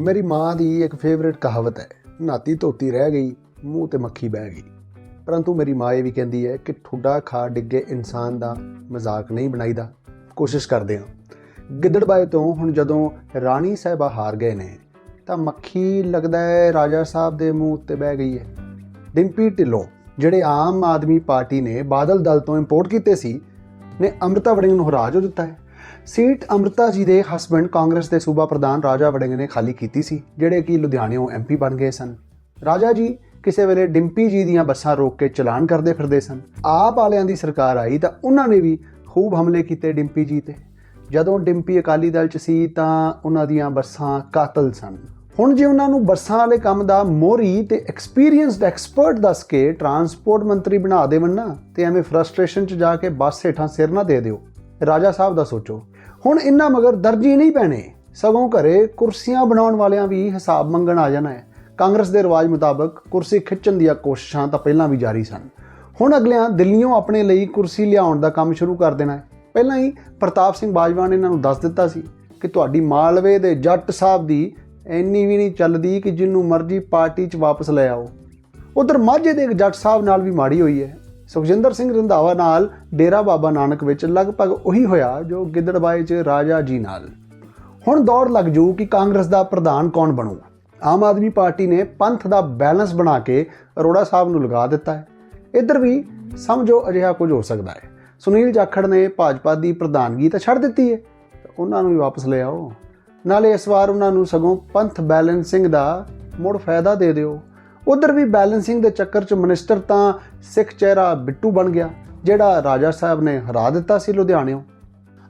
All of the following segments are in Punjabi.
ਮੇਰੀ ਮਾਂ ਦੀ ਇੱਕ ਫੇਵਰਿਟ ਕਹਾਵਤ ਹੈ ਨਾਤੀ ਧੋਤੀ ਰਹਿ ਗਈ, ਮੂੰਹ ਤੇ ਮੱਖੀ ਬਹਿ ਗਈ। ਪਰੰਤੂ ਮੇਰੀ ਮਾਂ ਇਹ ਵੀ ਕਹਿੰਦੀ ਹੈ ਕਿ ਠੁੱਡਾ ਖਾ ਡਿੱਗੇ ਇਨਸਾਨ ਦਾ ਮਜ਼ਾਕ ਨਹੀਂ ਬਣਾਈਦਾ। ਕੋਸ਼ਿਸ਼ ਕਰਦੇ ਹਾਂ। ਗਿੱਦੜਬਾਏ ਤੋਂ ਹੁਣ ਜਦੋਂ ਰਾਣੀ ਸਾਹਿਬਾ ਹਾਰ ਗਏ ਨੇ, ਤਾਂ ਮੱਖੀ ਲੱਗਦਾ ਹੈ ਰਾਜਾ ਸਾਹਿਬ ਦੇ ਮੂੰਹ ਉੱਤੇ ਬਹਿ ਗਈ ਹੈ। ਡਿੰਪੀ ਢਿੱਲੋਂ, ਜਿਹੜੇ ਆਮ ਆਦਮੀ ਪਾਰਟੀ ਨੇ ਬਾਦਲ ਦਲ ਤੋਂ ਇੰਪੋਰਟ ਕੀਤੇ ਸੀ, ਨੇ ਅੰਮ੍ਰਿਤਾ ਵੜਿੰਗ ਨੂੰ ਹਰਾ ਜੋ ਦਿੱਤਾ ਹੈ। ਸੀਟ ਅੰਮ੍ਰਿਤਾ ਜੀ ਦੇ ਹਸਬੰਡ ਕਾਂਗਰਸ ਦੇ ਸੂਬਾ ਪ੍ਰਧਾਨ ਰਾਜਾ ਵੜਿੰਗ ਨੇ ਖਾਲੀ ਕੀਤੀ ਸੀ, ਜਿਹੜੇ ਕਿ ਲੁਧਿਆਣਿਓਂ ਐਮਪੀ ਬਣ ਗਏ ਸਨ। ਰਾਜਾ ਜੀ ਕਿਸੇ ਵੇਲੇ ਡਿੰਪੀ ਜੀ ਦੀਆਂ ਬੱਸਾਂ ਰੋਕ ਕੇ ਚਲਾਨ ਕਰਦੇ ਫਿਰਦੇ ਸਨ। ਆਪ ਵਾਲਿਆਂ ਦੀ ਸਰਕਾਰ ਆਈ ਤਾਂ ਉਹਨਾਂ ਨੇ ਵੀ ਖੂਬ ਹਮਲੇ ਕੀਤੇ ਡਿੰਪੀ ਜੀ ਤੇ। ਜਦੋਂ ਡਿੰਪੀ ਅਕਾਲੀ ਦਲ ਚ ਸੀ ਤਾਂ ਉਹਨਾਂ ਦੀਆਂ ਬੱਸਾਂ ਕਾਤਲ ਸਨ। ਹੁਣ ਜੇ ਉਹਨਾਂ ਨੂੰ ਬੱਸਾਂ ਵਾਲੇ ਕੰਮ ਦਾ ਮੋਰੀ ਤੇ ਐਕਸਪੀਰੀਅੰਸਡ ਐਕਸਪਰਟ ਦੱਸ ਕੇ ਟਰਾਂਸਪੋਰਟ ਮੰਤਰੀ ਬਣਾ ਦੇਵਨ ਨਾ, ਤੇ ਐਵੇਂ ਫਰਸਟ੍ਰੇਸ਼ਨ ਚ ਜਾ ਕੇ ਬੱਸ ਹੇਠਾਂ ਸਿਰ ਨਾ ਦੇ ਦਿਓ। ਰਾਜਾ ਸਾਹਿਬ ਦਾ ਸੋਚੋ। ਹੁਣ ਇਹਨਾਂ ਮਗਰ ਦਰਜੀ ਨਹੀਂ ਪੈਣੇ। ਸਗੋਂ ਘਰੇ ਕੁਰਸੀਆਂ ਬਣਾਉਣ ਵਾਲਿਆਂ ਵੀ ਹਿਸਾਬ ਮੰਗਣ ਆ ਜਾਣਾ ਹੈ। ਕਾਂਗਰਸ ਦੇ ਰਿਵਾਜ ਮੁਤਾਬਕ ਕੁਰਸੀ ਖਿੱਚਣ ਦੀਆਂ ਕੋਸ਼ਿਸ਼ਾਂ ਤਾਂ ਪਹਿਲਾਂ ਵੀ ਜਾਰੀ ਸਨ। ਹੁਣ ਅਗਲਿਆਂ ਦਿੱਲੀੋਂ ਆਪਣੇ ਲਈ ਕੁਰਸੀ ਲਿਆਉਣ ਦਾ ਕੰਮ ਸ਼ੁਰੂ ਕਰ ਦੇਣਾ ਹੈ। ਪਹਿਲਾਂ ਹੀ ਪ੍ਰਤਾਪ ਸਿੰਘ ਬਾਜਵਾ ਨੇ ਇਹਨਾਂ ਨੂੰ ਦੱਸ ਦਿੱਤਾ ਸੀ ਕਿ ਤੁਹਾਡੀ ਮਾਲਵੇ ਦੇ ਜੱਟ ਸਾਹਿਬ ਦੀ ਇੰਨੀ ਵੀ ਨਹੀਂ ਚੱਲਦੀ ਕਿ ਜਿੰਨੂੰ ਮਰਜ਼ੀ ਪਾਰਟੀ 'ਚ ਵਾਪਸ ਲੈ ਆਓ। ਉਧਰ ਮਾਝੇ ਦੇ ਇੱਕ ਜੱਟ ਸਾਹਿਬ ਨਾਲ ਵੀ ਮਾੜੀ ਹੋਈ ਹੈ। ਸੁਖਜਿੰਦਰ ਸਿੰਘ ਰੰਧਾਵਾ ਨਾਲ ਡੇਰਾ ਬਾਬਾ ਨਾਨਕ ਵਿੱਚ ਲਗਭਗ ਉਹੀ ਹੋਇਆ ਜੋ ਗਿੱਦੜਬਾਏ 'ਚ ਰਾਜਾ ਜੀ ਨਾਲ। ਹੁਣ ਦੌੜ ਲੱਗ ਜੂ ਕਿ ਕਾਂਗਰਸ ਦਾ ਪ੍ਰਧਾਨ ਕੌਣ ਬਣੂਗਾ ਆਮ ਆਦਮੀ ਪਾਰਟੀ ਨੇ ਪੰਥ ਦਾ ਬੈਲੈਂਸ ਬਣਾ ਕੇ ਅਰੋੜਾ ਸਾਹਿਬ ਨੂੰ ਲਗਾ ਦਿੱਤਾ ਹੈ। ਇੱਧਰ ਵੀ ਸਮਝੋ ਅਜਿਹਾ ਕੁਝ ਹੋ ਸਕਦਾ ਹੈ। ਸੁਨੀਲ ਜਾਖੜ ਨੇ ਭਾਜਪਾ ਦੀ ਪ੍ਰਧਾਨਗੀ ਤਾਂ ਛੱਡ ਦਿੱਤੀ ਹੈ। ਉਹਨਾਂ ਨੂੰ ਵੀ ਵਾਪਸ ਲੈ ਆਓ। ਨਾਲੇ ਇਸ ਵਾਰ ਉਹਨਾਂ ਨੂੰ ਸਗੋਂ ਪੰਥ ਬੈਲੈਂਸਿੰਗ ਦਾ ਮੁੜ ਫਾਇਦਾ ਦੇ ਦਿਓ। ਉਧਰ ਵੀ ਬੈਲੈਂਸਿੰਗ ਦੇ ਚੱਕਰ 'ਚ ਮਨਿਸਟਰ ਤਾਂ ਸਿੱਖ ਚਿਹਰਾ ਬਿੱਟੂ ਬਣ ਗਿਆ, ਜਿਹੜਾ ਰਾਜਾ ਸਾਹਿਬ ਨੇ ਹਰਾ ਦਿੱਤਾ ਸੀ ਲੁਧਿਆਣਿਓਂ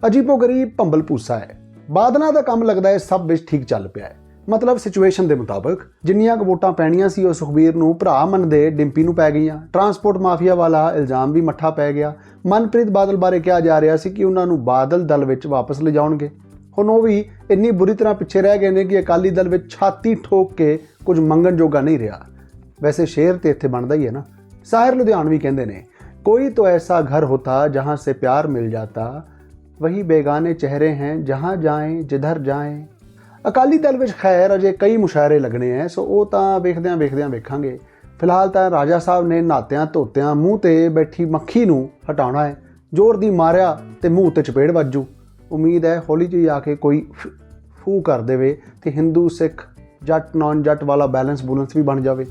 ਅਜੀਬੋ ਗਰੀਬ ਭੰਬਲ ਪੂਸਾ ਹੈ। ਬਾਦਲਾਂ ਦਾ ਕੰਮ ਲੱਗਦਾ ਹੈ, ਸਭ ਵਿੱਚ ਠੀਕ ਚੱਲ ਪਿਆ ਹੈ। ਮਤਲਬ ਸਿਚੁਏਸ਼ਨ ਦੇ ਮੁਤਾਬਕ ਜਿੰਨੀਆਂ ਕੁ ਵੋਟਾਂ ਪੈਣੀਆਂ ਸੀ, ਉਹ ਸੁਖਬੀਰ ਨੂੰ ਭਰਾ ਮੰਨਦੇ ਡਿੰਪੀ ਨੂੰ ਪੈ ਗਈਆਂ। ਟਰਾਂਸਪੋਰਟ ਮਾਫੀਆ ਵਾਲਾ ਇਲਜ਼ਾਮ ਵੀ ਮੱਠਾ ਪੈ ਗਿਆ। ਮਨਪ੍ਰੀਤ ਬਾਦਲ ਬਾਰੇ ਕਿਹਾ ਜਾ ਰਿਹਾ ਸੀ ਕਿ ਉਹਨਾਂ ਨੂੰ ਬਾਦਲ ਦਲ ਵਿੱਚ ਵਾਪਸ ਲਿਜਾਉਣਗੇ। ਹੁਣ ਉਹ ਵੀ ਇੰਨੀ ਬੁਰੀ ਤਰ੍ਹਾਂ ਪਿੱਛੇ ਰਹਿ ਗਏ ਨੇ ਕਿ ਅਕਾਲੀ ਦਲ ਵਿੱਚ ਛਾਤੀ ਠੋਕ ਕੇ ਕੁਝ ਮੰਗਣ ਜੋਗਾ ਨਹੀਂ ਰਿਹਾ। ਵੈਸੇ ਸ਼ੇਰ ਤੇ ਇੱਥੇ ਬਣਦਾ ਹੀ ਹੈ ਨਾ। ਸ਼ਾਇਰ ਲੁਧਿਆਣਵੀ ਕਹਿੰਦੇ ਨੇ, ਕੋਈ ਤੋ ਐਸਾ ਘਰ ਹੋਤਾ ਜਹਾਂ ਸੇ ਪਿਆਰ ਮਿਲ ਜਾਤਾ, ਵਹੀ ਬੇਗਾਨੇ ਚਿਹਰੇ ਹੈ ਜਹਾਂ ਜਾਏ, ਜਿਧਰ ਜਾਏ। ਅਕਾਲੀ ਦਲ ਵਿੱਚ ਖੈਰ ਅਜੇ ਕਈ ਮੁਸ਼ਾਇਰੇ ਲੱਗਣੇ ਐ, ਸੋ ਉਹ ਤਾਂ ਵੇਖਦਿਆਂ ਵੇਖਦਿਆਂ ਵੇਖਾਂਗੇ। ਫਿਲਹਾਲ ਤਾਂ ਰਾਜਾ ਸਾਹਿਬ ਨੇ ਨਾਤਿਆਂ ਧੋਤਿਆਂ ਮੂੰਹ ਤੇ ਬੈਠੀ ਮੱਖੀ ਨੂੰ ਹਟਾਉਣਾ ਹੈ ਜ਼ੋਰ ਦੀ ਮਾਰਿਆ ਤੇ ਮੂੰਹ ਤੇ ਚਪੇੜ ਵੱਜੂ। ਉਮੀਦ ਹੈ ਹੌਲੀ ਜਿਹੀ ਆ ਕੇ ਕੋਈ ਫੂ ਕਰ ਦੇਵੇ ਤੇ ਹਿੰਦੂ ਸਿੱਖ ਜੱਟ ਨਾਨ ਜੱਟ ਵਾਲਾ ਬੈਲੈਂਸ ਬੁਲੈਂਸ ਵੀ ਬਣ ਜਾਵੇ।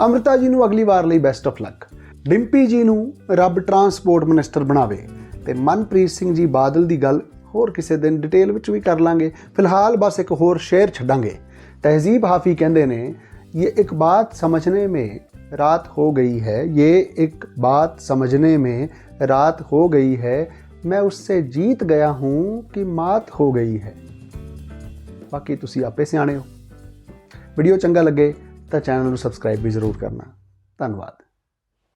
ਅੰਮ੍ਰਿਤਾ ਜੀ ਨੂੰ ਅਗਲੀ ਵਾਰ ਲਈ ਬੈਸਟ ਆਫ ਲੱਕ ਡਿੰਪੀ ਜੀ ਨੂੰ ਰੱਬ ਟਰਾਂਸਪੋਰਟ ਮਿਨਿਸਟਰ ਬਣਾਵੇ ਤੇ ਮਨਪ੍ਰੀਤ ਸਿੰਘ ਜੀ ਬਾਦਲ ਦੀ ਗੱਲ ਹੋਰ ਕਿਸੇ ਦਿਨ ਡਿਟੇਲ ਵਿੱਚ ਵੀ ਕਰ ਲਾਂਗੇ ਫਿਲਹਾਲ ਬਸ ਇੱਕ ਹੋਰ ਸ਼ੇਰ ਛੱਡਾਂਗੇ ਤਹਿਜ਼ੀਬ ਹਾਫੀ ਕਹਿੰਦੇ ਨੇ ਇਹ ਇੱਕ ਬਾਤ ਸਮਝਣੇ में रात हो गई है ये एक बात समझने में रात हो गई है मैं उससे जीत गया हूं कि मात हो गई है ਬਾਕੀ ਤੁਸੀਂ ਆਪੇ ਸਿਆਣੇ ਹੋ ਵੀਡੀਓ ਚੰਗਾ ਲੱਗੇ ਤਾਂ ਚੈਨਲ ਨੂੰ ਸਬਸਕ੍ਰਾਈਬ ਵੀ ਜ਼ਰੂਰ ਕਰਨਾ। ਧੰਨਵਾਦ।